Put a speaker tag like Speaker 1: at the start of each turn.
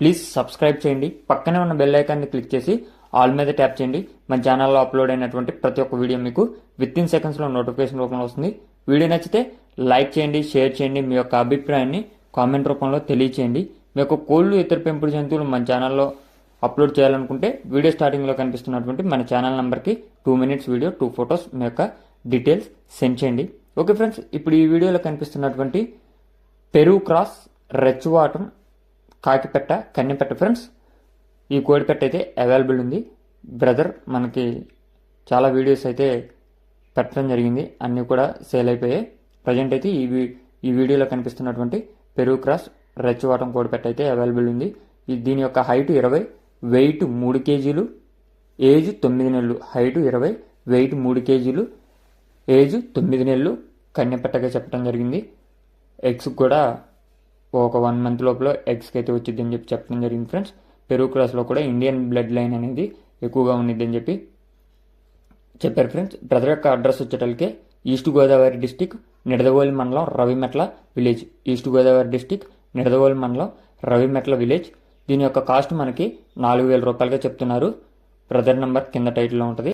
Speaker 1: Please subscribe చేయండి. పక్కనే ఉన్న బెల్ ఐకాన్ని క్లిక్ చేసి ఆల్ మీద ట్యాప్ చేయండి. మన ఛానల్లో అప్లోడ్ అయినటువంటి ప్రతి ఒక్క వీడియో మీకు విత్ ఇన్ సెకండ్స్లో నోటిఫికేషన్ రూపంలో వస్తుంది. వీడియో నచ్చితే లైక్ చేయండి షేర్ చేయండి మీ యొక్క అభిప్రాయాన్ని కామెంట్ రూపంలో తెలియచేయండి. మీ యొక్క కోళ్ళు ఇతర పెంపుడు జంతువులు మన ఛానల్లో అప్లోడ్ చేయాలనుకుంటే వీడియో స్టార్టింగ్లో కనిపిస్తున్నటువంటి మన ఛానల్ నెంబర్కి two minutes video two photos మీ యొక్క డీటెయిల్స్ సెండ్ చేయండి. ఓకే ఫ్రెండ్స్ ఇప్పుడు ఈ వీడియోలో కనిపిస్తున్నటువంటి పెరుగు క్రాస్ రెచ్చువాటం కాకిపెట్ట కన్నెపెట్ట ఫ్రెండ్స్ ఈ కోడిపెట్ట అయితే అవైలబుల్ ఉంది. బ్రదర్ మనకి చాలా వీడియోస్ అయితే పెట్టడం జరిగింది. అన్నీ కూడా సేల్ అయిపోయాయి. ప్రజెంట్ అయితే ఈ వీ- ఈ వీడియోలో కనిపిస్తున్నటువంటి పెరుగు క్రాస్ రెచ్చవాటం కోడిపెట్ట అయితే అవైలబుల్ ఉంది. దీని యొక్క హైట్ ఇరవై వెయిట్ మూడు కేజీలు ఏజ్ తొమ్మిది నెలలు. హైట్ ఇరవై వెయిట్ మూడు కేజీలు ఏజ్ తొమ్మిది నెలలు. కన్నెపెట్టగా చెప్పడం జరిగింది. ఎగ్స్ కూడా ఒక వన్ మంత్ లోపల ఎగ్స్కి అయితే వచ్చింది అని చెప్పి చెప్పడం జరిగింది ఫ్రెండ్స్ పెరుగు క్రాస్లో కూడా ఇండియన్ బ్లడ్ లైన్ అనేది ఎక్కువగా ఉండిద్ది అని చెప్పి చెప్పారు ఫ్రెండ్స్ బ్రదర్ యొక్క అడ్రస్ వచ్చేటలకే ఈస్ట్ గోదావరి డిస్టిక్ నిడదవోలి మండలం Ravimetla village east Godavari district Nidadavolu మండలం రవిమెట్ల విలేజ్ దీని యొక్క కాస్ట్ మనకి నాలుగు వేల రూపాయలుగా చెప్తున్నారు. బ్రదర్ నెంబర్ కింద టైటిల్లో ఉంటుంది.